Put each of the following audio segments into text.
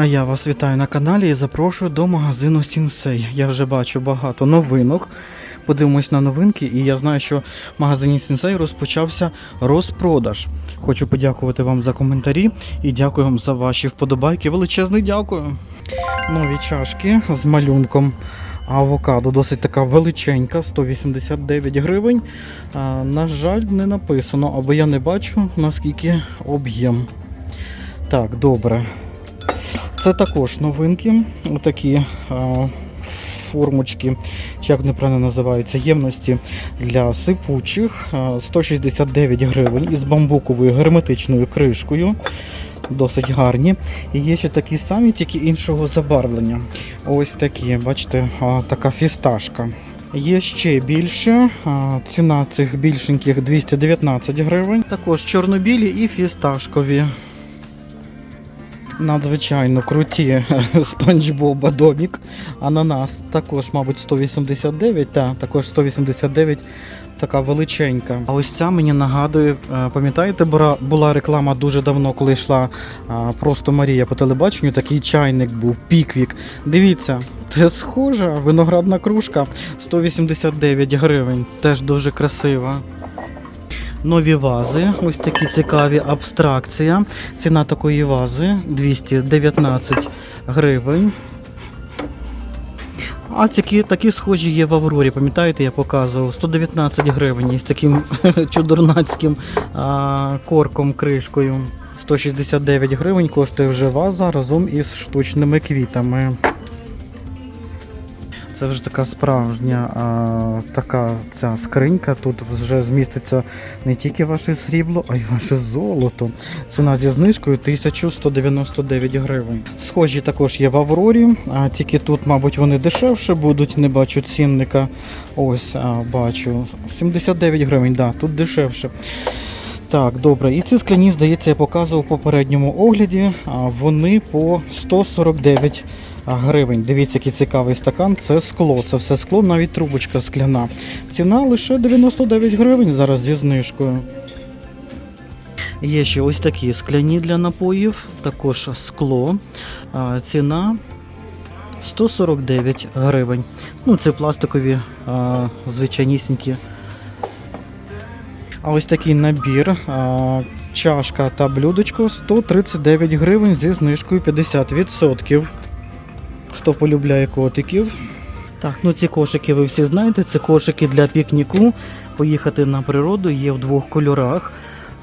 А я вас вітаю на каналі і запрошую до магазину Сінсей. Я вже бачу багато новинок. Подивимось на новинки, і я знаю, що в магазині Сінсей розпочався розпродаж. Хочу подякувати вам за коментарі і дякую вам за ваші вподобайки. Величезне дякую. Нові чашки з малюнком. Авокадо досить така величенька, 189 гривень. А, на жаль, не написано, або я не бачу наскільки об'єм. Так, добре. Це також новинки. Отакі формочки, чи як вони правильно називаються, ємності для сипучих. 169 гривень із бамбуковою герметичною кришкою. Досить гарні. І є ще такі самі, тільки іншого забарвлення. Ось такі, бачите, така фісташка. Є ще більше. Ціна цих більшеньких 219 гривень. Також чорнобілі і фісташкові. Надзвичайно круті спанч Боба домік. Ананас також, мабуть, 189, та також 189, така величенька. А ось ця мені нагадує, е, пам'ятаєте, була- була реклама дуже давно, коли йшла просто Марія по телебаченню, такий чайник був, піквік. Дивіться, це схожа виноградна кружка 189 гривень. Теж дуже красива. Нові вази, ось такі цікаві абстракція. Ціна такої вази 219 гривень. А такі, такі схожі є в Аврорі, пам'ятаєте, я показував 119 гривень із таким чудернацьким а, корком, кришкою. 169 гривень коштує вже ваза разом із штучними квітами. Це вже така справжня а, така ця скринька. Тут вже зміститься не тільки ваше срібло, а й ваше золото. Ціна зі знижкою 1199 гривень. Схожі також є в Аврорі, а тільки тут, мабуть, вони дешевше будуть. Не бачу цінника. Ось а, бачу. 79 гривень, да, тут дешевше. Так, добре. І ці скляні, здається, я показував в попередньому огляді. Вони по 149 гривень. Дивіться, який цікавий стакан. Це скло. Це все скло, навіть трубочка скляна. Ціна лише 99 гривень зараз зі знижкою. Є ще ось такі скляні для напоїв, також скло. Ціна 149 гривень. Ну, це пластикові звичайнісінькі. А ось такий набір. Чашка та блюдечко 139 гривень зі знижкою 50%. Хто полюбляє котиків. Так, ну ці кошики ви всі знаєте. Це кошики для пікніку. Поїхати на природу є в двох кольорах.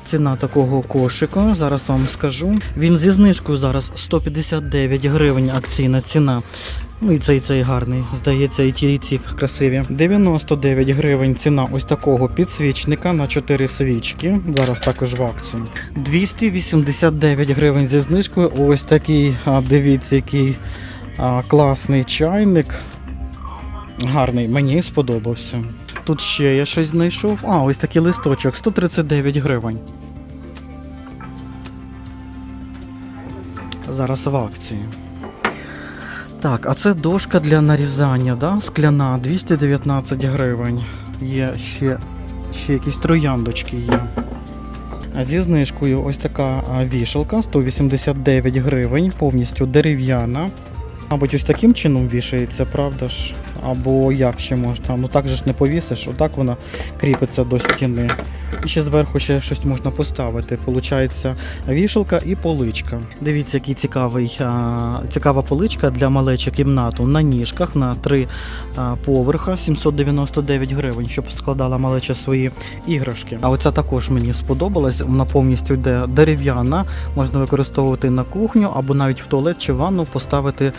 Ціна такого кошика, зараз вам скажу. Він зі знижкою зараз 159 гривень акційна ціна. Ну і цей цей гарний, здається, і ті, і ці красиві. 99 гривень ціна ось такого підсвічника на 4 свічки. Зараз також в акції. 289 гривень зі знижкою. Ось такий, а, дивіться, який класний чайник. Гарний, мені сподобався. Тут ще я щось знайшов. А, ось такий листочок, 139 гривень. Зараз в акції. Так, а це дошка для нарізання, да? скляна, 219 гривень. Є ще, ще якісь трояндочки є. Зі знижкою ось така вішалка 189 гривень, повністю дерев'яна. Мабуть, ось таким чином вішається, правда ж? Або як ще можна? Ну так же ж не повісиш, отак вона кріпиться до стіни. І ще зверху ще щось можна поставити. Получається вішалка і поличка. Дивіться, який цікавий, цікава поличка для малечі кімнату на ніжках на три поверха 799 гривень, щоб складала малеча свої іграшки. А оця також мені сподобалась. Вона повністю йде дерев'яна, можна використовувати на кухню або навіть в туалет чи ванну поставити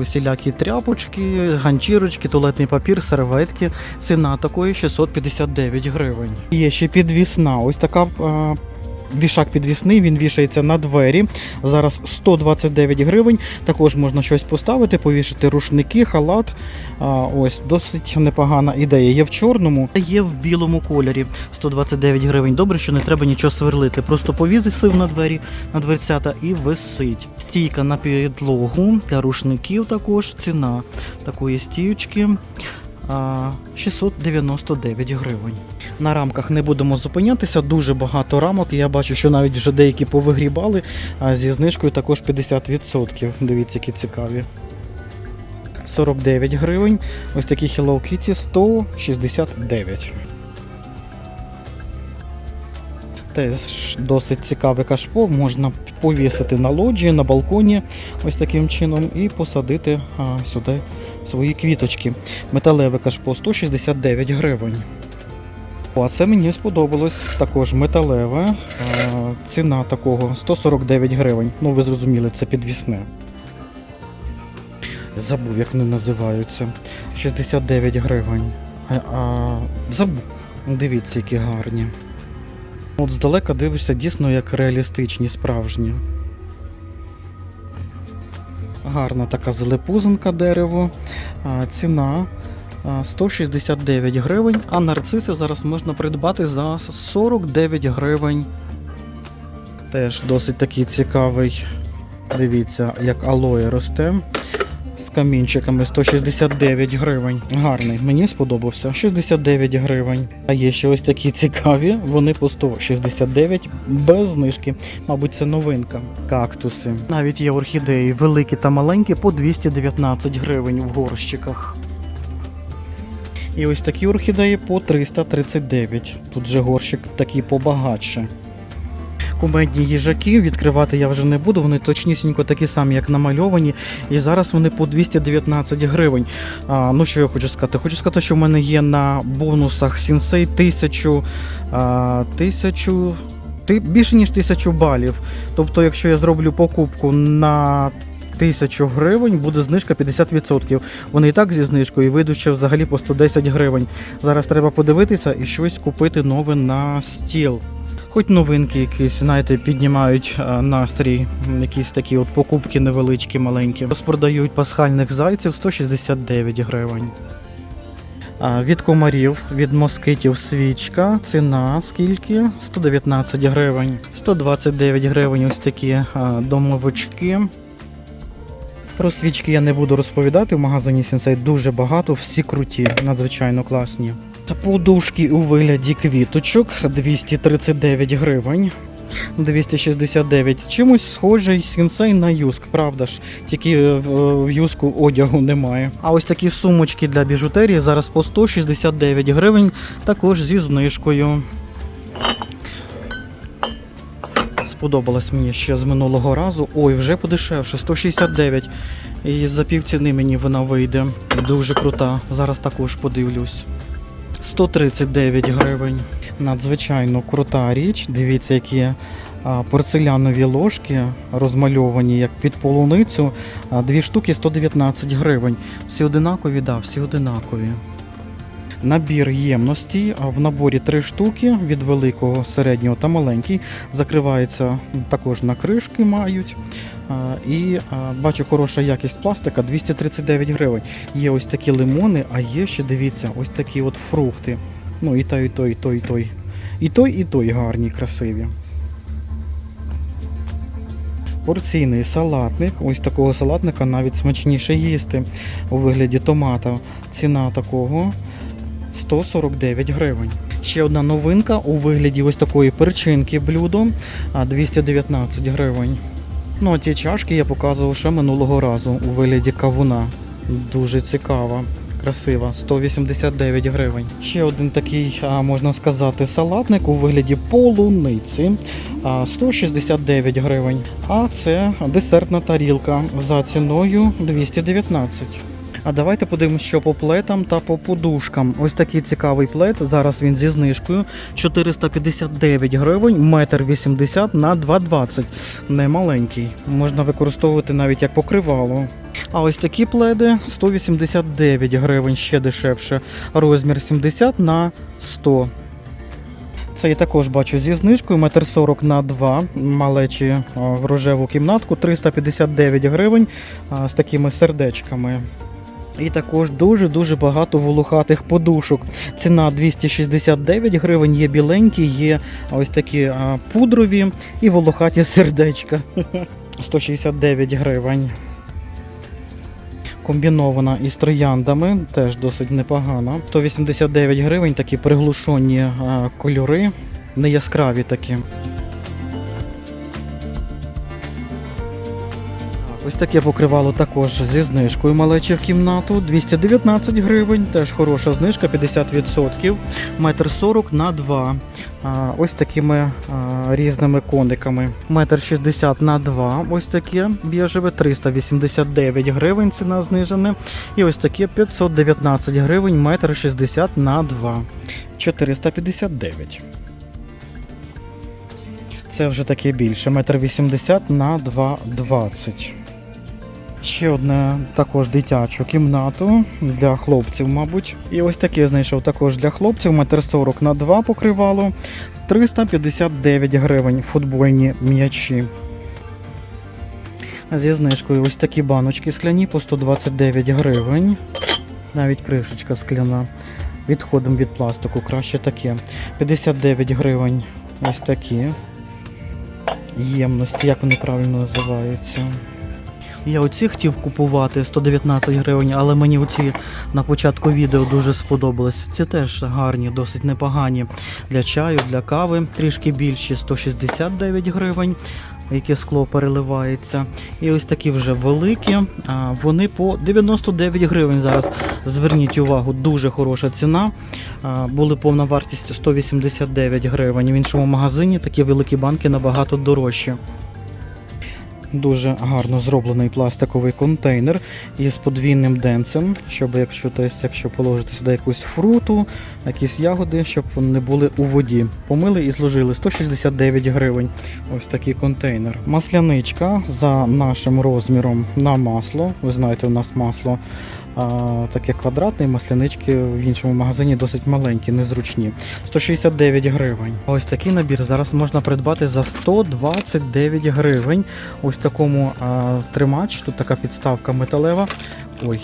усілякі тряпочки, ганчірочки, туалетний папір, серветки. Ціна такої 659 гривень. Є ще підвісна, ось така. а, Вішак підвісний, він вішається на двері. Зараз 129 гривень. Також можна щось поставити, повішати рушники, халат. Ось досить непогана ідея. Є в чорному, є в білому кольорі 129 гривень. Добре, що не треба нічого сверлити. Просто повісив на двері, на дверцята і висить. Стійка на підлогу для рушників також. Ціна такої стіючки. А, 699 гривень. На рамках не будемо зупинятися, дуже багато рамок. Я бачу, що навіть вже деякі повигрібали, а зі знижкою також 50%. Дивіться, які цікаві. 49 гривень. Ось такі Hello Kitty 169. Теж досить цікаве кашпо, можна повісити на лоджії, на балконі ось таким чином і посадити а, сюди свої квіточки. Металеве кашпо 169 гривень. А це мені сподобалось. Також металеве. Ціна такого 149 гривень. Ну, ви зрозуміли, це підвісне. Забув, як вони називаються. 69 гривень. А, забув. Дивіться, які гарні. От здалека дивишся дійсно як реалістичні, справжні. Гарна така злепузинка дерево. Ціна 169 гривень, а нарциси зараз можна придбати за 49 гривень. Теж досить такий цікавий. Дивіться, як алоє росте. Камінчиками 169 гривень. Гарний, мені сподобався. 69 гривень. А є ще ось такі цікаві, вони по 169 без знижки. Мабуть, це новинка. Кактуси. Навіть є орхідеї великі та маленькі по 219 гривень в горщиках. І ось такі орхідеї по 339. Тут же горщик такий побагатше. Кумедні їжаки відкривати я вже не буду, вони точнісінько такі самі, як намальовані. І зараз вони по 219 гривень. А, ну що я хочу сказати? Хочу сказати, що в мене є на бонусах Сінсей 1000, а, 1000 ти- більше ніж 1000 балів. Тобто, якщо я зроблю покупку на 1000 гривень, буде знижка 50%. Вони і так зі знижкою вийдуть ще взагалі по 110 гривень. Зараз треба подивитися і щось купити нове на стіл. Хоч новинки якісь, знаєте, піднімають е, настрій, якісь такі от покупки невеличкі, маленькі. Розпродають пасхальних зайців 169 гривень. Від комарів, від москитів свічка. Ціна скільки? 119 гривень. 129 гривень ось такі а, домовички. Про свічки я не буду розповідати. В магазині Сінсей дуже багато, всі круті, надзвичайно класні. Подушки у вигляді квіточок 239 гривень. 269. Чимось схожий сінсей на юск, правда ж? Тільки е, в юску одягу немає. А ось такі сумочки для біжутерії зараз по 169 гривень, також зі знижкою. Сподобалась мені ще з минулого разу. Ой, вже подешевше, 169. І за півціни мені вона вийде. Дуже крута. Зараз також подивлюсь. 139 гривень. Надзвичайно крута річ. Дивіться, які порцелянові ложки розмальовані як під полуницю. Дві штуки 119 гривень. Всі одинакові, да, всі одинакові. Набір ємності, в наборі три штуки від великого, середнього та маленький. Закривається також на кришки мають. І бачу хороша якість пластика 239 гривень. Є ось такі лимони, а є ще, дивіться, ось такі от фрукти. Ну і той, і той, і той, і той. І той, і той гарні, красиві. Порційний салатник. Ось такого салатника навіть смачніше їсти у вигляді томата. Ціна такого 149 гривень. Ще одна новинка у вигляді ось такої перчинки блюдо 219 гривень. Ну, а ці чашки я показував ще минулого разу у вигляді кавуна. Дуже цікава, красива, 189 гривень. Ще один такий, можна сказати, салатник у вигляді полуниці 169 гривень. А це десертна тарілка за ціною 219. А давайте подивимося, що по плетам та по подушкам. Ось такий цікавий плет. Зараз він зі знижкою 459 гривень, метр 80 на 2,20. Немаленький. Можна використовувати навіть як покривало. А ось такі пледи 189 гривень, ще дешевше. Розмір 70 на 100. Цей також бачу зі знижкою, метр 40 на 2, малечі в рожеву кімнатку, 359 гривень з такими сердечками. І також дуже-дуже багато волохатих подушок. Ціна 269 гривень, є біленькі, є ось такі пудрові і волохаті сердечка. 169 гривень. комбінована із трояндами, теж досить непогана. 189 гривень, такі приглушені кольори, не яскраві такі. Ось таке покривало також зі знижкою малечі в кімнату. 219 гривень, теж хороша знижка, 50%. Метр 40 на 2. Ось такими різними кониками. Метр 60 на 2. Ось таке біжеве, 389 гривень ціна знижена. І ось таке 519 гривень, метр 60 на 2. 459. Це вже таке більше. Метр 80 на 2,20. Ще одне також дитячу кімнату для хлопців, мабуть. І ось таке знайшов також для хлопців. Метр 40 на 2 покривало. 359 гривень футбольні м'ячі. Зі знижкою ось такі баночки скляні по 129 гривень. Навіть кришечка скляна. Відходимо від пластику, краще таке. 59 гривень. Ось такі. Ємності, як вони правильно називаються. Я оці хотів купувати 119 гривень, але мені оці на початку відео дуже сподобались. Ці теж гарні, досить непогані для чаю, для кави. Трішки більші 169 гривень, яке скло переливається. І ось такі вже великі. Вони по 99 гривень зараз. Зверніть увагу, дуже хороша ціна. Були повна вартість 189 гривень. В іншому магазині такі великі банки набагато дорожчі. Дуже гарно зроблений пластиковий контейнер із подвійним денцем, щоб якщо тобто, якщо положити сюди якусь фруту, якісь ягоди, щоб вони не були у воді. Помили і зложили 169 гривень. Ось такий контейнер. Масляничка за нашим розміром на масло. Ви знаєте, у нас масло а, таке квадратне, маслянички в іншому магазині досить маленькі, незручні. 169 гривень. Ось такий набір зараз можна придбати за 129 гривень. Ось такому а, тримач, тут така підставка металева. Ой.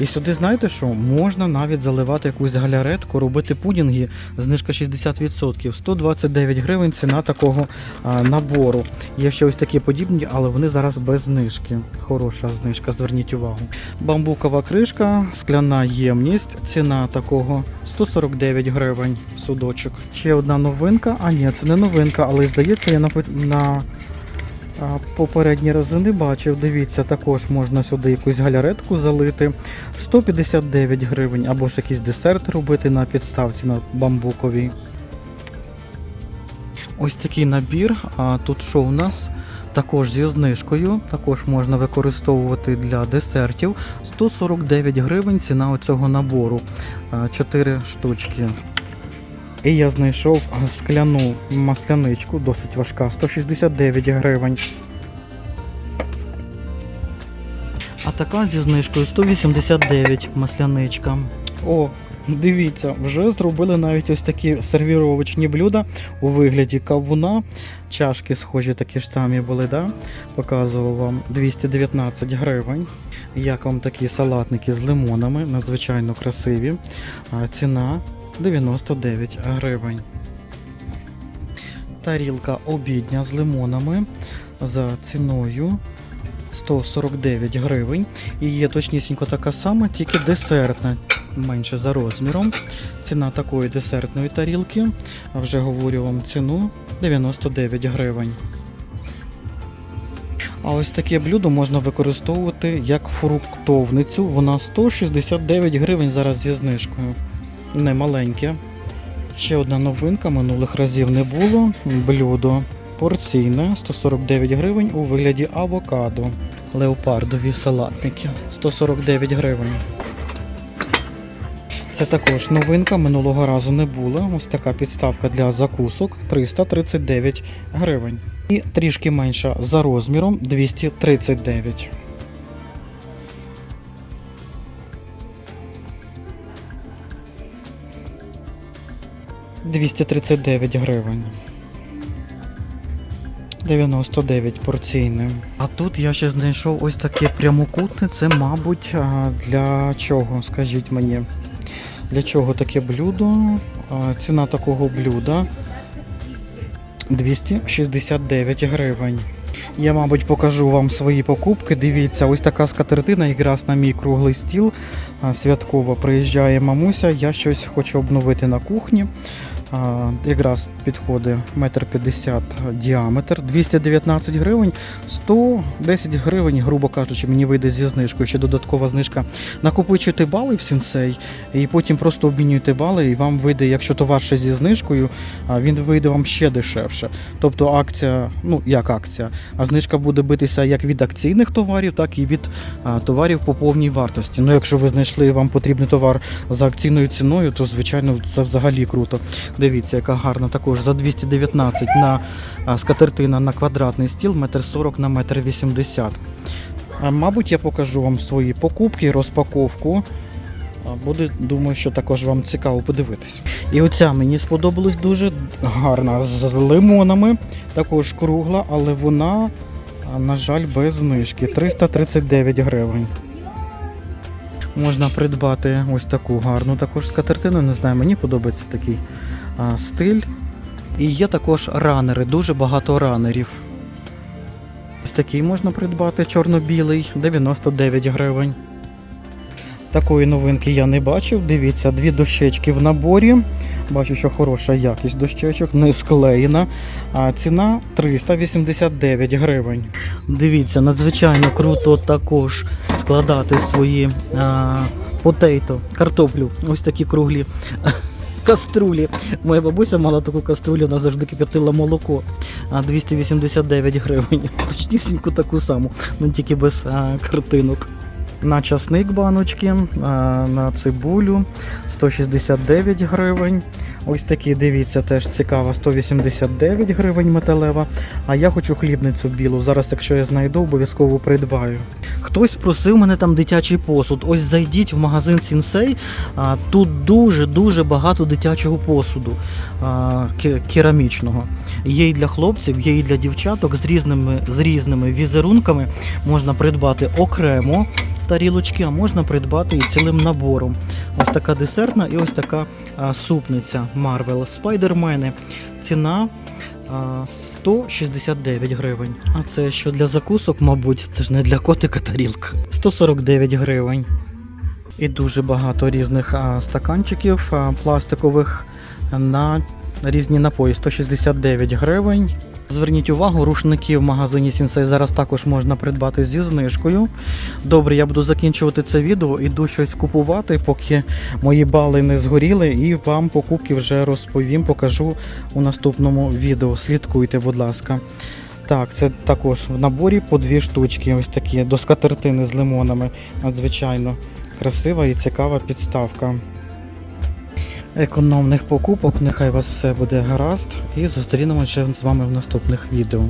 І сюди, знаєте що, можна навіть заливати якусь галяретку, робити пудінги, знижка 60%. 129 гривень ціна такого а, набору. Є ще ось такі подібні, але вони зараз без знижки. Хороша знижка, зверніть увагу. Бамбукова кришка, скляна ємність, ціна такого 149 гривень судочок. Ще одна новинка. А ні, це не новинка, але здається, я на, на Попередні рази не бачив. Дивіться, також можна сюди якусь галяретку залити. 159 гривень, або ж якийсь десерт робити на підставці на бамбуковій. Ось такий набір. А тут що у нас? Також зі знижкою, також можна використовувати для десертів. 149 гривень ціна оцього набору. 4 штучки. І я знайшов скляну масляничку, досить важка, 169 гривень. А така зі знижкою 189 масляничка. О, дивіться, вже зробили навіть ось такі сервіровочні блюда у вигляді кавуна. Чашки схожі такі ж самі були, да? показував вам 219 гривень. Як вам такі салатники з лимонами, надзвичайно красиві. Ціна 99 гривень. Тарілка обідня з лимонами за ціною 149 гривень. І є точнісінько така сама, тільки десертна, менше за розміром. Ціна такої десертної тарілки, а вже говорю вам ціну 99 гривень. А ось таке блюдо можна використовувати як фруктовницю. Вона 169 гривень зараз зі знижкою немаленьке. Ще одна новинка, минулих разів не було. Блюдо порційне, 149 гривень у вигляді авокадо. Леопардові салатники. 149 гривень. Це також новинка минулого разу не була. Ось така підставка для закусок 339 гривень. І трішки менша за розміром 239 гривень. 239 гривень. 99 порційне. А тут я ще знайшов ось таке прямокутне. Це, мабуть, для чого, скажіть мені. Для чого таке блюдо? Ціна такого блюда 269 гривень. Я, мабуть, покажу вам свої покупки. Дивіться, ось така скатертина, якраз на мій круглий стіл. Святково приїжджає мамуся. Я щось хочу обновити на кухні. Якраз підходить 1,50 м діаметр, 219 гривень, 110 гривень, грубо кажучи, мені вийде зі знижкою. Ще додаткова знижка. Накопичуйте бали в сенсей, і потім просто обмінюєте бали, і вам вийде, якщо товар ще зі знижкою, він вийде вам ще дешевше. Тобто акція, ну як акція, а знижка буде битися як від акційних товарів, так і від товарів по повній вартості. Ну, якщо ви знайшли вам потрібний товар за акційною ціною, то звичайно це взагалі круто. Дивіться, яка гарна також за 219 на скатертина на квадратний стіл, метр 40 на метр 80. Мабуть, я покажу вам свої покупки, розпаковку. Буде, думаю, що також вам цікаво подивитися. І оця мені сподобалась дуже гарна з лимонами, також кругла, але вона, на жаль, без знижки. 339 гривень. Можна придбати ось таку гарну також скатертину. Не знаю, мені подобається такий стиль. І є також ранери, дуже багато ранерів. Ось такий можна придбати чорно-білий, 99 гривень. Такої новинки я не бачив. Дивіться, дві дощечки в наборі. Бачу, що хороша якість дощечок, не склеєна. А ціна 389 гривень. Дивіться, надзвичайно круто також складати свої а, потейто, картоплю. Ось такі круглі каструлі. Моя бабуся мала таку каструлю, вона завжди кип'ятила молоко. 289 гривень. Точнісіньку таку саму, ну тільки без а, картинок. На часник баночки, на цибулю 169 гривень. Ось такі, дивіться, теж цікаво, 189 гривень металева. А я хочу хлібницю білу. Зараз, якщо я знайду, обов'язково придбаю. Хтось просив мене там дитячий посуд. Ось зайдіть в магазин Сінсей. Тут дуже-дуже багато дитячого посуду керамічного. Є і для хлопців, є і для дівчаток з різними, з різними візерунками. Можна придбати окремо тарілочки, а можна придбати і цілим набором. Ось така десертна і ось така супниця Marvel Спайдермени. Ціна а, 169 гривень. А це що для закусок, мабуть, це ж не для котика тарілка. 149 гривень. І дуже багато різних стаканчиків пластикових на різні напої. 169 гривень. Зверніть увагу, рушники в магазині Сінсей зараз також можна придбати зі знижкою. Добре, я буду закінчувати це відео, іду щось купувати, поки мої бали не згоріли, і вам покупки вже розповім, покажу у наступному відео. Слідкуйте, будь ласка. Так, це також в наборі по дві штучки, ось такі до скатертини з лимонами. Надзвичайно красива і цікава підставка. Економних покупок, нехай у вас все буде гаразд, і зустрінемося з вами в наступних відео.